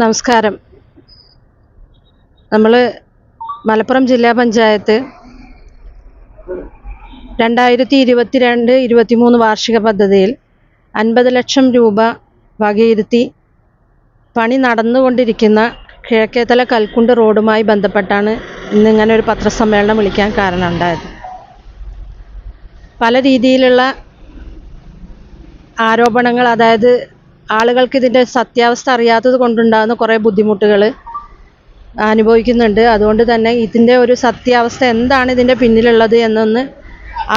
നമസ്കാരം. നമ്മൾ മലപ്പുറം ജില്ലാ പഞ്ചായത്ത് രണ്ടായിരത്തി ഇരുപത്തിരണ്ട് ഇരുപത്തിമൂന്ന് വാർഷിക പദ്ധതിയിൽ അൻപത് ലക്ഷം രൂപ വകയിരുത്തി പണി നടന്നുകൊണ്ടിരിക്കുന്ന കിഴക്കേത്തല കൽക്കുണ്ട് റോഡുമായി ബന്ധപ്പെട്ടാണ് ഇന്നിങ്ങനെ ഒരു പത്രസമ്മേളനം വിളിക്കാൻ കാരണം ഉണ്ടായത്. പല രീതിയിലുള്ള ആരോപണങ്ങൾ അതായത് ആളുകൾക്ക് ഇതിന്റെ സത്യാവസ്ഥ അറിയാത്തത് കൊണ്ടുണ്ടാകുന്ന കുറേ ബുദ്ധിമുട്ടുകൾ അനുഭവിക്കുന്നുണ്ട്. അതുകൊണ്ട് തന്നെ ഇതിന്റെ ഒരു സത്യാവസ്ഥ എന്താണ് ഇതിന്റെ പിന്നിലുള്ളത് എന്നൊന്ന്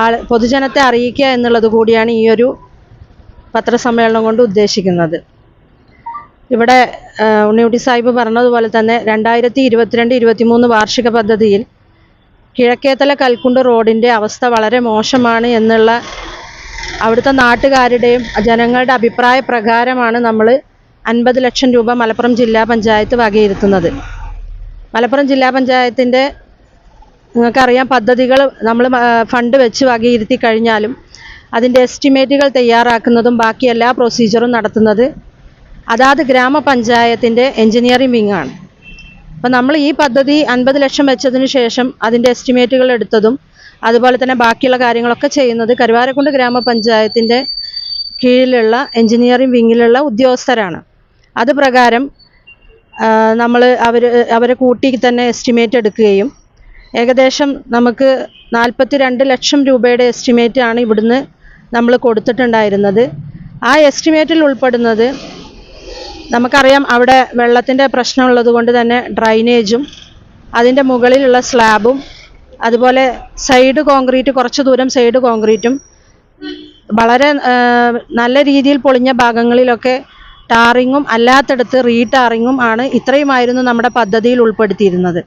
ആൾ പൊതുജനത്തെ അറിയിക്കുക എന്നുള്ളത് കൂടിയാണ് ഈ ഒരു പത്രസമ്മേളനം കൊണ്ട് ഉദ്ദേശിക്കുന്നത്. ഇവിടെ ഉണ്ണിയുട്ടി സാഹിബ് പറഞ്ഞതുപോലെ തന്നെ രണ്ടായിരത്തി ഇരുപത്തിരണ്ട് ഇരുപത്തിമൂന്ന് വാർഷിക പദ്ധതിയിൽ കിഴക്കേത്തല കൽക്കുണ്ട് റോഡിന്റെ അവസ്ഥ വളരെ മോശമാണ് എന്നുള്ള അവിടുത്തെ നാട്ടുകാരുടെയും ജനങ്ങളുടെ അഭിപ്രായ പ്രകാരമാണ് നമ്മൾ അൻപത് ലക്ഷം രൂപ മലപ്പുറം ജില്ലാ പഞ്ചായത്ത് വകയിരുത്തുന്നത്. മലപ്പുറം ജില്ലാ പഞ്ചായത്തിന്റെ നിങ്ങൾക്കറിയാം പദ്ധതികൾ നമ്മൾ ഫണ്ട് വെച്ച് വകയിരുത്തി കഴിഞ്ഞാലും അതിന്റെ എസ്റ്റിമേറ്റുകൾ തയ്യാറാക്കുന്നതും ബാക്കി എല്ലാ പ്രൊസീജിയറും നടത്തുന്നത് അതാത് ഗ്രാമപഞ്ചായത്തിന്റെ എഞ്ചിനീയറിംഗ് വിങ്ങാണ് അപ്പോൾ നമ്മൾ ഈ പദ്ധതി അൻപത് ലക്ഷം വെച്ചതിന് ശേഷം അതിന്റെ എസ്റ്റിമേറ്റുകൾ എടുത്തതും അതുപോലെ തന്നെ ബാക്കിയുള്ള കാര്യങ്ങളൊക്കെ ചെയ്യുന്നത് കരുവാരക്കുണ്ട് ഗ്രാമപഞ്ചായത്തിന്റെ കീഴിലുള്ള എഞ്ചിനീയറിംഗ് വിങ്ങിലുള്ള ഉദ്യോഗസ്ഥരാണ്. അത് പ്രകാരം നമ്മൾ അവർ അവരെ കൂട്ടി തന്നെ എസ്റ്റിമേറ്റ് എടുക്കുകയും ഏകദേശം നമുക്ക് നാൽപ്പത്തി രണ്ട് ലക്ഷം രൂപയുടെ എസ്റ്റിമേറ്റ് ആണ് ഇവിടുന്ന് നമ്മൾ കൊടുത്തിട്ടുണ്ടായിരുന്നത്. ആ എസ്റ്റിമേറ്റിൽ ഉൾപ്പെടുന്നത് നമുക്കറിയാം അവിടെ വെള്ളത്തിന്റെ പ്രശ്നമുള്ളത് കൊണ്ട് തന്നെ ഡ്രൈനേജും അതിന്റെ മുകളിലുള്ള സ്ലാബും അതുപോലെ സൈഡ് കോൺക്രീറ്റ് കുറച്ച് ദൂരം സൈഡ് കോൺക്രീറ്റും വളരെ നല്ല രീതിയിൽ പൊളിഞ്ഞ ഭാഗങ്ങളിലൊക്കെ ടാറിങ്ങും അല്ലാത്തടത്ത് റീടാറിങ്ങും ആണ് ഇത്രയുമായിരുന്നു നമ്മുടെ പദ്ധതിയിൽ ഉൾപ്പെടുത്തിയിരുന്നത്.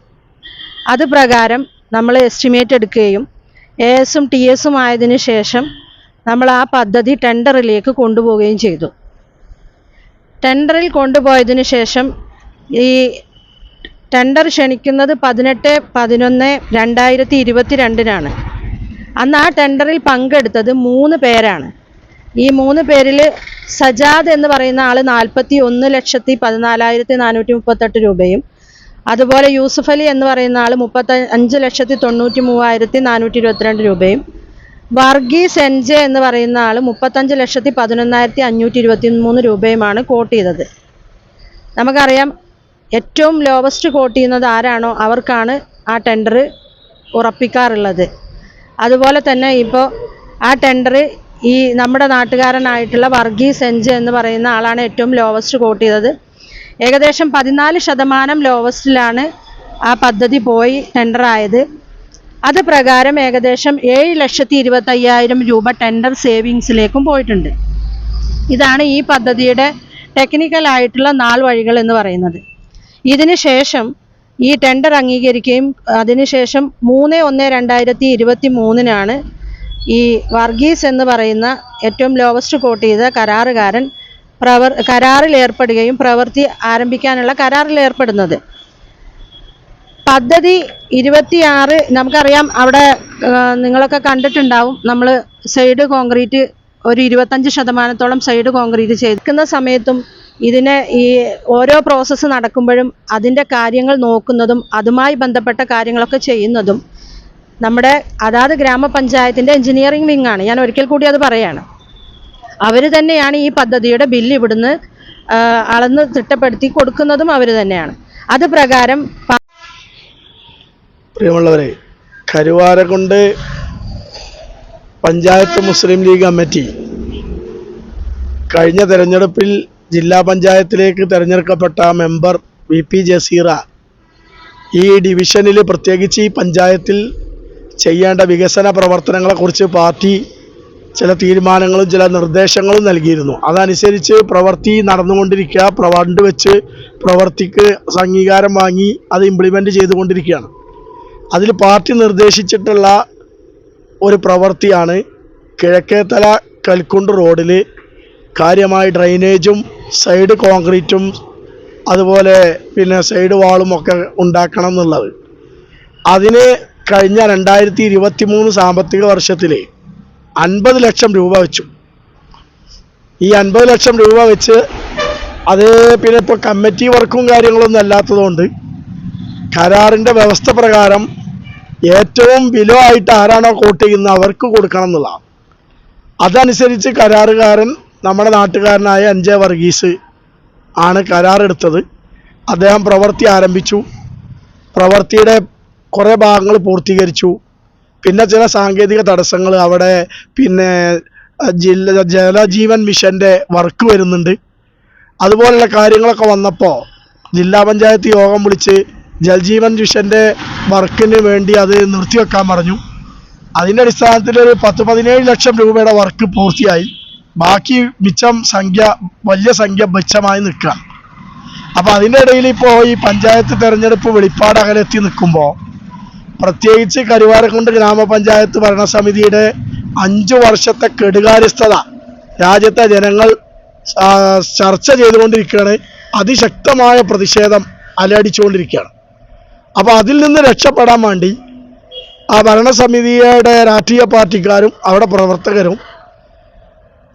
അത് പ്രകാരം നമ്മൾ എസ്റ്റിമേറ്റ് എടുക്കുകയും എ എസും ടി എസും ആയതിനു ശേഷം നമ്മൾ ആ പദ്ധതി ടെൻഡറിലേക്ക് കൊണ്ടുപോവുകയും ചെയ്തു. ടെൻഡറിൽ കൊണ്ടുപോയതിനു ശേഷം ഈ ടെൻഡർ ക്ഷണിക്കുന്നത് പതിനെട്ട് പതിനൊന്ന് രണ്ടായിരത്തി ഇരുപത്തി രണ്ടിനാണ് അന്ന് ആ ടെൻഡറിൽ പങ്കെടുത്തത് മൂന്ന് പേരാണ്. ഈ മൂന്ന് പേരിൽ സജാദ് എന്ന് പറയുന്ന ആൾ നാൽപ്പത്തി ഒന്ന് ലക്ഷത്തി പതിനാലായിരത്തി നാനൂറ്റി മുപ്പത്തെട്ട് രൂപയും അതുപോലെ യൂസുഫ് അലി എന്ന് പറയുന്ന ആൾ മുപ്പത്തി അഞ്ച് ലക്ഷത്തി തൊണ്ണൂറ്റി മൂവായിരത്തി നാനൂറ്റി ഇരുപത്തിരണ്ട് രൂപയും വർഗീസ് എൻജെ എന്ന് പറയുന്ന ആൾ മുപ്പത്തഞ്ച് ലക്ഷത്തി പതിനൊന്നായിരത്തി അഞ്ഞൂറ്റി ഇരുപത്തി മൂന്ന് രൂപയുമാണ് കോട്ട് ചെയ്തത്. നമുക്കറിയാം ഏറ്റവും ലോവസ്റ്റ് കോട്ട് ചെയ്യുന്നത് ആരാണോ അവർക്കാണ് ആ ടെൻഡർ ഉറപ്പിക്കാറുള്ളത്. അതുപോലെ തന്നെ ഇപ്പോൾ ആ ടെൻഡർ ഈ നമ്മുടെ നാട്ടുകാരനായിട്ടുള്ള വർഗീസ് എഞ്ച് എന്ന് പറയുന്ന ആളാണ് ഏറ്റവും ലോവസ്റ്റ് കോട്ട് ചെയ്തത്. ഏകദേശം പതിനാല് ശതമാനം ലോവസ്റ്റിലാണ് ആ പദ്ധതി പോയി ടെൻഡർ ആയത്. അത് പ്രകാരം ഏകദേശം ഏഴ് ലക്ഷത്തി ഇരുപത്തയ്യായിരം രൂപ ടെൻഡർ സേവിങ്സിലേക്കും പോയിട്ടുണ്ട്. ഇതാണ് ഈ പദ്ധതിയുടെ ടെക്നിക്കൽ ആയിട്ടുള്ള നാൾ വഴികൾ എന്ന് പറയുന്നത്. ഇതിന് ശേഷം ഈ ടെൻഡർ അംഗീകരിക്കുകയും അതിനുശേഷം മൂന്ന് ഒന്ന് രണ്ടായിരത്തി ഇരുപത്തി മൂന്നിനാണ് ഈ വർഗീസ് എന്ന് പറയുന്ന ഏറ്റവും ലോവസ്റ്റ് കോട്ട് ചെയ്ത കരാറുകാരൻ പ്രവർ കരാറിൽ ഏർപ്പെടുകയും പ്രവൃത്തി ആരംഭിക്കാനുള്ള കരാറിൽ ഏർപ്പെടുന്നത്. പദ്ധതി ഇരുപത്തിയാറ് നമുക്കറിയാം അവിടെ നിങ്ങളൊക്കെ കണ്ടിട്ടുണ്ടാവും നമ്മൾ സൈഡ് കോൺക്രീറ്റ് ഒരു ഇരുപത്തഞ്ച് ശതമാനത്തോളം സൈഡ് കോൺക്രീറ്റ് ചെയ്തിരിക്കുന്ന സമയത്തും ഇതിനെ ഈ ഓരോ പ്രോസസ്സ് നടക്കുമ്പോഴും അതിന്റെ കാര്യങ്ങൾ നോക്കുന്നതും അതുമായി ബന്ധപ്പെട്ട കാര്യങ്ങളൊക്കെ ചെയ്യുന്നതും നമ്മുടെ അതാത് ഗ്രാമപഞ്ചായത്തിന്റെ എഞ്ചിനീയറിംഗ് വിങ്ങാണ് ഞാൻ ഒരിക്കൽ കൂടി അത് പറയാണ്. അവർ തന്നെയാണ് ഈ പദ്ധതിയുടെ ബില്ല് ഇവിടുന്ന് അളന്ന് തിട്ടപ്പെടുത്തി കൊടുക്കുന്നതും അവർ തന്നെയാണ്. അത് പ്രകാരം പ്രിയമുള്ളവരെ പ്രിയമുള്ളവരെ കൊണ്ട് പഞ്ചായത്ത് മുസ്ലിം ലീഗ് കമ്മിറ്റി കഴിഞ്ഞ തെരഞ്ഞെടുപ്പിൽ ജില്ലാ പഞ്ചായത്തിലേക്ക് തിരഞ്ഞെടുക്കപ്പെട്ട മെമ്പർ വി പി ജസീറ ഈ ഡിവിഷനിൽ പ്രത്യേകിച്ച് ഈ പഞ്ചായത്തിൽ ചെയ്യേണ്ട വികസന പ്രവർത്തനങ്ങളെക്കുറിച്ച് പാർട്ടി ചില തീരുമാനങ്ങളും ചില നിർദ്ദേശങ്ങളും നൽകിയിരുന്നു. അതനുസരിച്ച് പ്രവൃത്തി നടന്നുകൊണ്ടിരിക്കുക. പ്രവണ്ട് വെച്ച് പ്രവൃത്തിക്ക് അംഗീകാരം വാങ്ങി അത് ഇംപ്ലിമെന്റ് ചെയ്തുകൊണ്ടിരിക്കുകയാണ്. അതിൽ പാർട്ടി നിർദ്ദേശിച്ചിട്ടുള്ള ഒരു പ്രവൃത്തിയാണ് കിഴക്കേത്തല കൽക്കുണ്ട് റോഡിൽ കാര്യമായി ഡ്രൈനേജും സൈഡ് കോൺക്രീറ്റും അതുപോലെ പിന്നെ സൈഡ് വാളും ഒക്കെ ഉണ്ടാക്കണം എന്നുള്ളത്. അതിന് കഴിഞ്ഞ രണ്ടായിരത്തി ഇരുപത്തി മൂന്ന് സാമ്പത്തിക വർഷത്തിൽ അൻപത് ലക്ഷം രൂപ വെച്ചു. ഈ അൻപത് ലക്ഷം രൂപ വെച്ച് അത് പിന്നെ ഇപ്പോൾ കമ്മിറ്റി വർക്കും കാര്യങ്ങളൊന്നും അല്ലാത്തതുകൊണ്ട് കരാറിന്റെ വ്യവസ്ഥ പ്രകാരം ഏറ്റവും ബിലോ ആയിട്ട് ആരാണോ കോട്ട് ചെയ്യുന്നത് അവർക്ക് കൊടുക്കണം എന്നുള്ളതാണ്. അതനുസരിച്ച് കരാറുകാരൻ നമ്മുടെ നാട്ടുകാരനായ അഞ്ജയ് വർഗീസ് ആണ് കരാറെടുത്തത് അദ്ദേഹം പ്രവൃത്തി ആരംഭിച്ചു. പ്രവൃത്തിയുടെ കുറേ ഭാഗങ്ങൾ പൂർത്തീകരിച്ചു. പിന്നെ ചില സാങ്കേതിക തടസ്സങ്ങൾ അവിടെ പിന്നെ ജില്ല ജലജീവൻ മിഷന്റെ വർക്ക് വരുന്നുണ്ട്. അതുപോലുള്ള കാര്യങ്ങളൊക്കെ വന്നപ്പോൾ ജില്ലാ പഞ്ചായത്ത് യോഗം വിളിച്ച് ജൽജീവൻ മിഷന്റെ വർക്കിന് വേണ്ടി അത് നിർത്തിവെക്കാൻ പറഞ്ഞു. അതിന്റെ അടിസ്ഥാനത്തിൽ ഒരു പത്ത് പതിനേഴ് ലക്ഷം രൂപയുടെ വർക്ക് പൂർത്തിയായി. ബാക്കി മിച്ചം സംഖ്യ വലിയ സംഖ്യ മിച്ചമായി നിൽക്കുക. അപ്പോൾ അതിന്റെ ഇടയിൽ ഇപ്പോൾ ഈ പഞ്ചായത്ത് തെരഞ്ഞെടുപ്പ് വെളിപ്പാട് അകലെ എത്തി നിൽക്കുമ്പോൾ പ്രത്യേകിച്ച് കരുവാരക്കുണ്ട് ഗ്രാമപഞ്ചായത്ത് ഭരണസമിതിയുടെ അഞ്ചു വർഷത്തെ കെടുകാര്യസ്ഥത രാജ്യത്തെ ജനങ്ങൾ ചർച്ച ചെയ്തുകൊണ്ടിരിക്കുകയാണ്. അതിശക്തമായ പ്രതിഷേധം അലയടിച്ചുകൊണ്ടിരിക്കുകയാണ്. അപ്പോൾ അതിൽ നിന്ന് രക്ഷപ്പെടാൻ വേണ്ടി ആ ഭരണസമിതിയുടെ രാഷ്ട്രീയ പാർട്ടിക്കാരും അവിടെ പ്രവർത്തകരും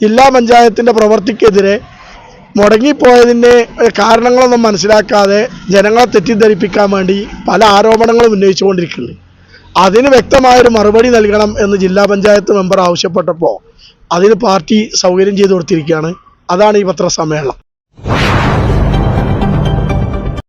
ജില്ലാ പഞ്ചായത്തിന്റെ പ്രവൃത്തിക്കെതിരെ മുടങ്ങിപ്പോയതിന്റെ കാരണങ്ങളൊന്നും മനസ്സിലാക്കാതെ ജനങ്ങളെ തെറ്റിദ്ധരിപ്പിക്കാൻ വേണ്ടി പല ആരോപണങ്ങളും ഉന്നയിച്ചുകൊണ്ടിരിക്കുന്നുണ്ട്. അതിന് വ്യക്തമായൊരു മറുപടി നൽകണം എന്ന് ജില്ലാ പഞ്ചായത്ത് മെമ്പർ ആവശ്യപ്പെട്ടപ്പോൾ അതിന് പാർട്ടി സൗകര്യം ചെയ്തു കൊടുത്തിരിക്കുകയാണ്. അതാണ് ഈ പത്രസമ്മേളനം.